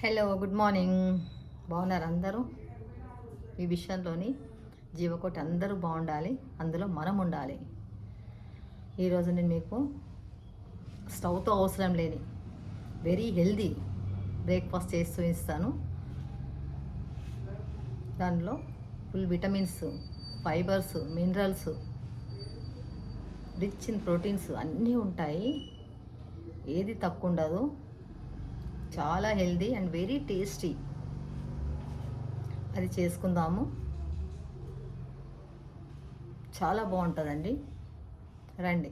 Hello good morning బాగున్నారు అందరూ? ఈ విషయంలోని జీవకోటి అందరూ బాగుండాలి అందులో మనం ఉండాలి. ఈరోజు నేను మీకు స్టవ్తో అవసరం లేని వెరీ హెల్దీ బ్రేక్ఫాస్ట్ చేస్తూ ఇస్తాను. దానిలో full vitamins fibres minerals rich in proteins అన్నీ ఉంటాయి. ఏది తక్కువ ఉండదు. చాలా హెల్దీ అండ్ వెరీ టేస్టీ. అది చేసుకుందాము. చాలా బాగుంటుందండి. రండి.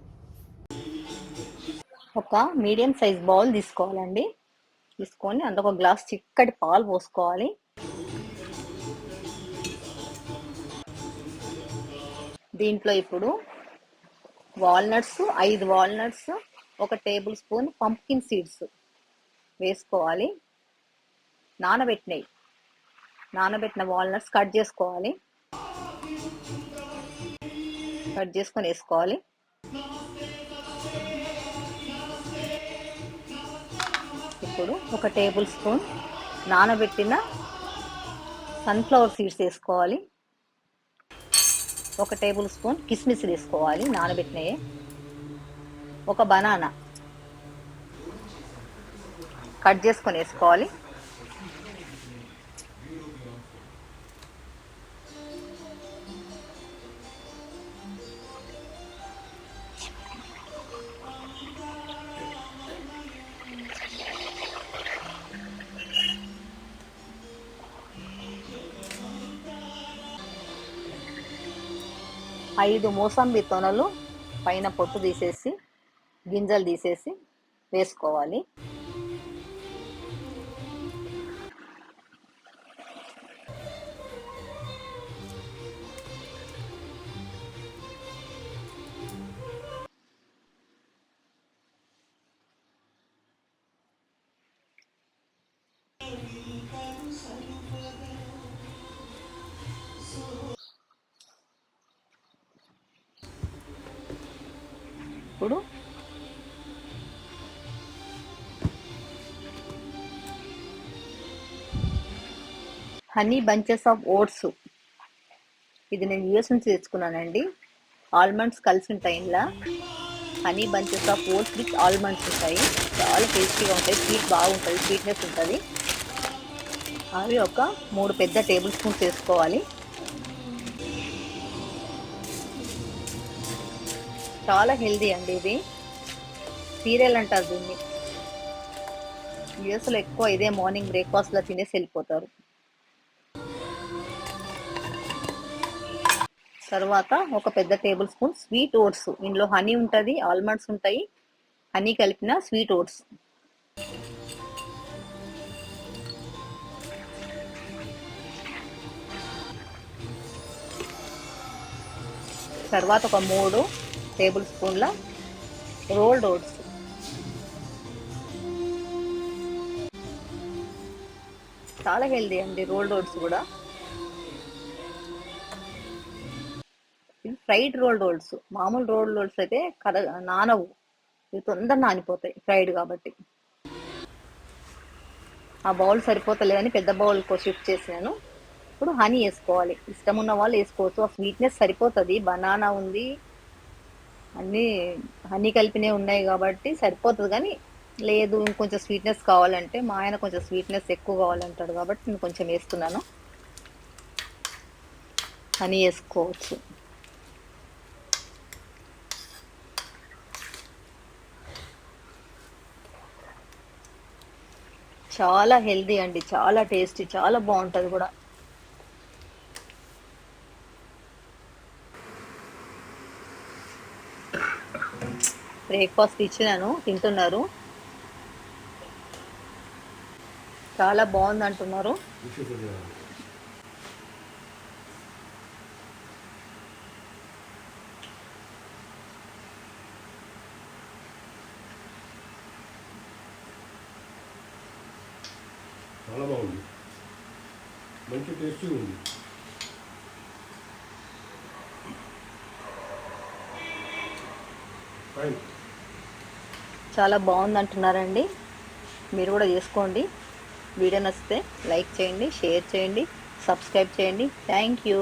ఒక మీడియం సైజ్ బౌల్ తీసుకోవాలండి. తీసుకొని అందులో ఒక గ్లాస్ చిక్కటి పాలు పోసుకోవాలి. దీంట్లో ఇప్పుడు వాల్నట్స్ ఐదు వాల్నట్స్ ఒక టేబుల్ స్పూన్ పంప్కిన్ సీడ్స్. వేసుకోవాలి. నానబెట్టినవి నానబెట్టిన వాల్నట్స్ కట్ చేసుకోవాలి. కట్ చేసుకొని వేసుకోవాలి. ఇప్పుడు ఒక టేబుల్ స్పూన్ నానబెట్టిన సన్ఫ్లవర్ సీడ్స్ వేసుకోవాలి. ఒక టేబుల్ స్పూన్ కిస్మిస్ వేసుకోవాలి నానబెట్టినవి ఒక బనానా. కట్ చేసుకొని వేసుకోవాలి ఐదు మోసంబి తొనలు పైన పొట్టు తీసేసి గింజలు తీసేసి వేసుకోవాలి. ఇప్పుడు? Honey bunches of oats. ఇది నేను యూఎస్ నుంచి తెచ్చుకున్నానండి. ఆల్మండ్స్ కలిసి ఉంటాయి ఇలా honey bunches of oats with almonds ఉంటాయి. చాలా టేస్టీగా ఉంటాయి. స్వీట్ బాగుంటుంది. స్వీట్నెస్ ఉంటుంది. అవి ఒక మూడు పెద్ద టేబుల్ స్పూన్స్ వేసుకోవాలి. చాలా హెల్దీ అండి ఇది. సీరియల్ అంటారు దీన్ని. యూఎస్లో ఎక్కువ ఇదే మార్నింగ్ బ్రేక్ఫాస్ట్లో తినేసి వెళ్ళిపోతారు. తర్వాత ఒక పెద్ద టేబుల్ స్పూన్ స్వీట్ ఓట్స్. ఇందులో హనీ ఉంటుంది ఆల్మండ్స్ ఉంటాయి. హనీ కలిపిన స్వీట్ ఓట్స్. తర్వాత ఒక మూడు టేబుల్ స్పూన్ల రోల్డ్ ఓట్స్. చాలా హెల్దీ అండి రోల్డ్ ఓట్స్ కూడా. Fried rolled oats. మామూలు రోల్డ్ ఓట్స్ అయితే కద నానవు. ఇవి తొందర నానిపోతాయి ఫ్రైడ్ కాబట్టి. ఆ బౌల్ సరిపోతలేదని పెద్ద బౌల్కి షిఫ్ట్ చేసినాను ఇప్పుడు హనీ వేసుకోవాలి. ఇష్టం ఉన్న వాళ్ళు వేసుకోవచ్చు. ఆ స్వీట్నెస్ సరిపోతుంది. బనానా ఉంది. అన్నీ హనీ కలిపినవి ఉన్నాయి కాబట్టి సరిపోతుంది. కానీ లేదు ఇంకొంచెం స్వీట్నెస్ కావాలంటే మా ఆయన కొంచెం స్వీట్నెస్ ఎక్కువ కావాలంటాడు కాబట్టి నేను కొంచెం వేస్తున్నాను. హనీ వేసుకోవచ్చు. చాలా హెల్దీ అండి. చాలా టేస్టీ చాలా బాగుంటుంది కూడా. బ్రేక్ఫాస్ట్ ఇచ్చినాను తింటున్నారు. చాలా బాగుంది అంటున్నారు చాలా బాగుంది. మంచి టేస్టీ ఉంది. ఫైన్ చాలా బాగుంది అంటున్నారండి మీరు కూడా చేసుకోండి. వీడియో నచ్చితే లైక్ చేయండి షేర్ చేయండి సబ్స్క్రైబ్ చేయండి. Thank you.